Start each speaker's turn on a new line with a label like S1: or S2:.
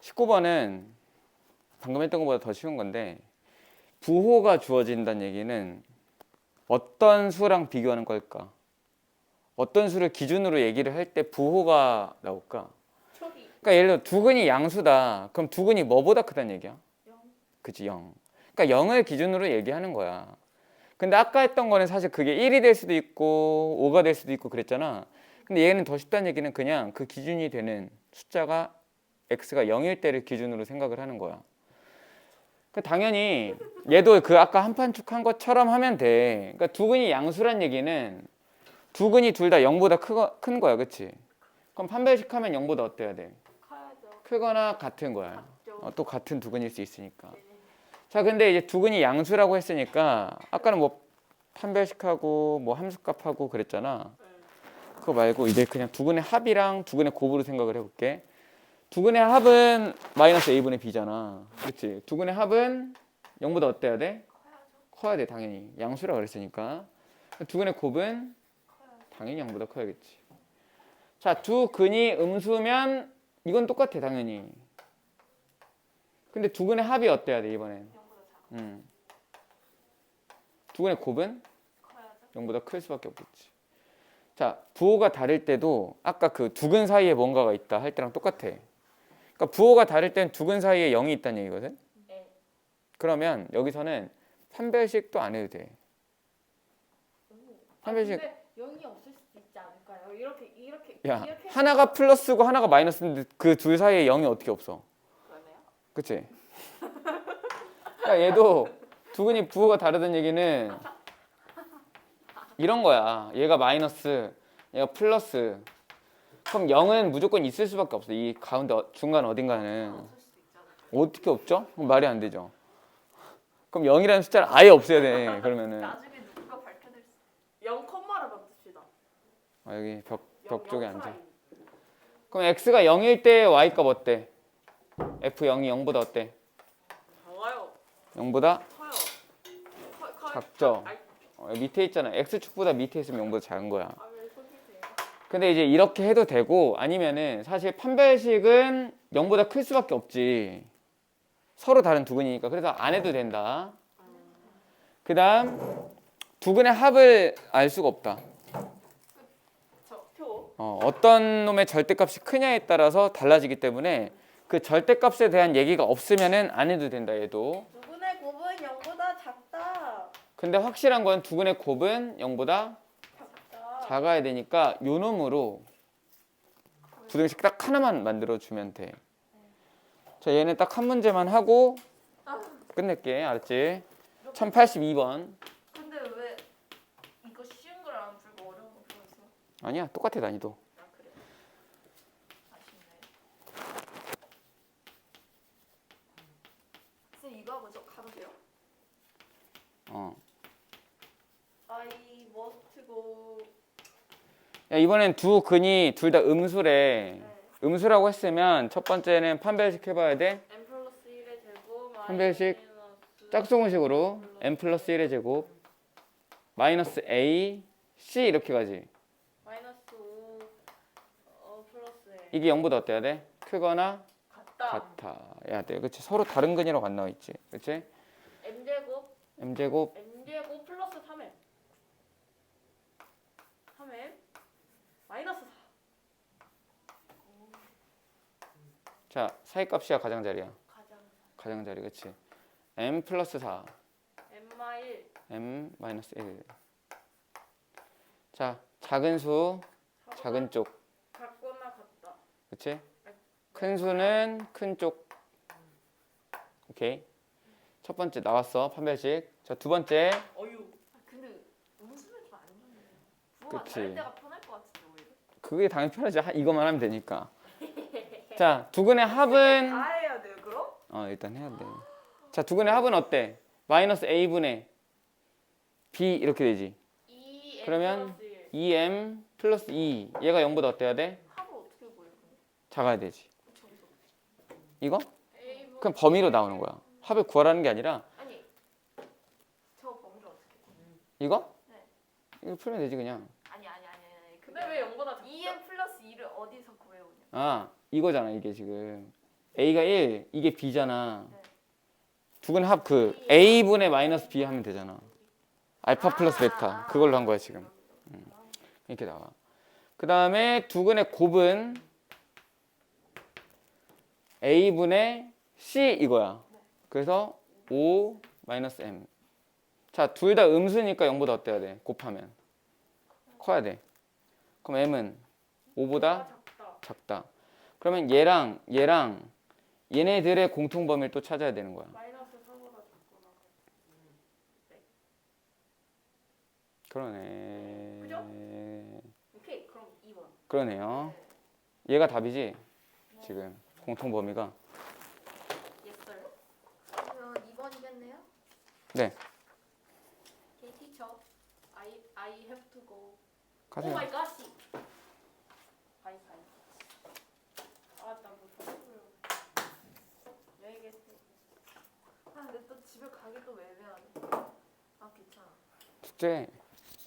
S1: 19번은 방금 했던 것보다 더 쉬운 건데 부호가 주어진다는 얘기는 어떤 수랑 비교하는 걸까? 어떤 수를 기준으로 얘기를 할 때 부호가 나올까? 그러니까 예를 들어 두근이 양수다. 그럼 두근이 뭐보다 크다는 얘기야?
S2: 영.
S1: 그치 0. 그러니까 0을 기준으로 얘기하는 거야. 근데 아까 했던 거는 사실 그게 1이 될 수도 있고 5가 될 수도 있고 그랬잖아. 근데 얘는 더 쉽다는 얘기는 그냥 그 기준이 되는 숫자가 x가 0일 때를 기준으로 생각을 하는 거야. 그 당연히 얘도 그 아까 한판 축 한 것처럼 하면 돼. 그러니까 두근이 양수란 얘기는 두근이 둘 다 0보다 크거, 큰 거야. 그치? 그럼 판별식 하면 0보다 어때야 돼? 크거나 같은 거야. 어, 또 같은 두근일 수 있으니까.
S2: 네네.
S1: 자, 근데 이제 두근이 양수라고 했으니까 아까는 뭐 판별식하고 뭐 함수값하고 그랬잖아.
S2: 네.
S1: 그거 말고 이제 그냥 두근의 합이랑 두근의 곱으로 생각을 해볼게. 두근의 합은 마이너스 a분의 b잖아. 그렇지? 두근의 합은 0보다 어때야 돼?
S2: 커야
S1: 돼 당연히. 양수라 그랬으니까. 두근의 곱은. 당연히 0보다 커야겠지. 자, 두 근이 음수면 이건 똑같아 당연히. 근데 두 근의 합이 어때야 돼 이번엔?
S2: 0보다 작아.
S1: 음. 두 근의 곱은
S2: 커야죠.
S1: 0보다 클 수밖에 없겠지. 자, 부호가 다를 때도 아까 그 두근 사이에 뭔가가 있다 할 때랑 똑같아. 그러니까 부호가 다를 땐 두근 사이에 0이 있다는 얘기거든.
S2: 네.
S1: 그러면 여기서는 판별식도 안 해도 돼. 판별식-
S2: 근데 0이 없을 수도 있지 않을까요? 이렇게 이렇게
S1: 야,
S2: 이렇게
S1: 하나가 플러스고 하나가 마이너스인데 그 둘 사이에 0이 어떻게 없어?
S2: 그러네요.
S1: 그치? 그러니까 얘도 두 근이 부호가 다르다는 얘기는 이런 거야. 얘가 마이너스, 얘가 플러스. 그럼 0은 무조건 있을 수밖에 없어. 이 가운데 어- 중간 어딘가는? 어떻게 없죠? 그럼 말이 안 되죠. 그럼 0이라는 숫자를 아예 없애야 돼. 그러면은
S2: 나중에 누군가 밝혀낼 수. 0 콤마를 만듭시다.
S1: 아, 여기 벽,
S2: 영-
S1: 벽 쪽에
S2: 영
S1: 앉아.
S2: 프라임.
S1: 그럼 x가 0일 때 y 값 어때? f0이 0보다 어때?
S2: 작아요.
S1: 0보다
S2: 커요. 커, 커,
S1: 작죠?
S2: 아이,
S1: 어, 밑에 있잖아. x축보다 밑에 있으면 0보다 작은 거야.
S2: 아?
S1: 근데 이제 이렇게 해도 되고 아니면은 사실 판별식은 0보다 클 수밖에 없지. 서로 다른 두근이니까 그래서 안 해도 된다. 그 다음 두근의 합을 알 수가 없다. 어, 어떤 놈의 절대값이 크냐에 따라서 달라지기 때문에 그 절대값에 대한 얘기가 없으면은 안 해도 된다 얘도.
S2: 누구네 곱은 0보다 작다.
S1: 근데 확실한 건 두근의 곱은 0보다
S2: 작다.
S1: 작아야 되니까 요 놈으로 부등식 딱 하나만 만들어 주면 돼. 자, 얘는 딱 한 문제만 하고 끝낼게. 알았지? 1082번.
S2: 근데 왜 이거 쉬운 걸 안 풀고 어려운 거 풀고 있어?
S1: 아니야. 똑같아, 난이도.
S2: 아 그래. 아쉽네. 쌤 이거 하고 저 가도 돼요?
S1: 어.
S2: I
S1: 야, 이번엔 두 근이 둘 다 음수래.
S2: 네.
S1: 음수라고 했으면 첫 번째는 판별식 해 봐야 돼.
S2: n 플러스 1의 제곱
S1: 판별식
S2: 마이너스
S1: 짝수공식으로 n 플러스 1의 제곱 마이너스 a c 이렇게 가지.
S2: 마이너스 5 어, 플러스 A
S1: 이게 0보다 어때야 돼? 크거나
S2: 같다.
S1: 같아. 야, 돼. 그렇지. 서로 다른 근이라고 안 나와 있지. 그렇지?
S2: m 제곱
S1: m 제곱
S2: m 제곱 플러스 3m 3m 마이너스 4
S1: 자, 사이값이야 가장자리야.
S2: 가장
S1: 가장자리. 그렇지? m 플러스 4
S2: m 마1
S1: m 마이너스 1. 자, 작은 수 작은 쪽.
S2: 같거나 같다
S1: 그렇지? 큰 수는 큰 쪽. 오케이. 첫 번째 나왔어. 판별식. 자, 두 번째.
S2: 어유 아, 근데 음수는 좀안 좋네
S1: 그치.
S2: 다를 때가 편할 것 같은데 오히려
S1: 그게 당연히 편하지. 하- 이것만 하면 되니까. 자, 두근의 합은
S2: 다 해야 돼요 그럼?
S1: 어, 일단 해야 돼. 자, 두근의 합은 어때? 마이너스 a분의 b 이렇게 되지.
S2: 2
S1: 그러면
S2: 플러스 1
S1: 2m 플러스 2. 얘가 0보다 어때야 돼?
S2: 합을 어떻게 근데?
S1: 작아야 되지.
S2: 저기서
S1: 이거?
S2: A 분
S1: 그럼 범위로 나오는 거야. 합을 구하라는 게 아니라
S2: 아니 저 범위를 어떻게
S1: 이거?
S2: 네.
S1: 이거 풀면 되지 그냥.
S2: 아니 아니 아니 아니 근데 왜 0보다 2m 플러스 2를 어디서 구해오냐
S1: 아, 이거잖아 이게 지금. A가 1 이게 b잖아.
S2: 네.
S1: 두근의 합그 a분의 마이너스 b 하면 되잖아. 알파 플러스 베타. 그걸로 한 거야 지금. 음. 이렇게 나와. 그 다음에 두근의 곱은 a분의 c 이거야. 그래서 5 마이너스 m. 자 둘 다 음수니까 0보다 어때야 돼? 곱하면. 커야 돼. 그럼 m은 5보다.
S2: 작다.
S1: 그러면 얘랑 얘랑 얘네들의 공통 범위를 또 찾아야 되는 거야.
S2: 마이너스 4보다 작구나.
S1: 그러네.
S2: 그죠? 오케이 그럼 2번.
S1: 그러네요. 얘가 답이지? 지금 공통 범위가.
S2: 2번이겠네요?
S1: 네.
S2: Okay, teacher. I I have to go. Oh
S1: 가세요.
S2: my gosh. 바이 바이. 아나 못하고요. 여기 계세요. 아 근데 또 집에 가기 또 애매하네. 아 괜찮아.
S1: 숙제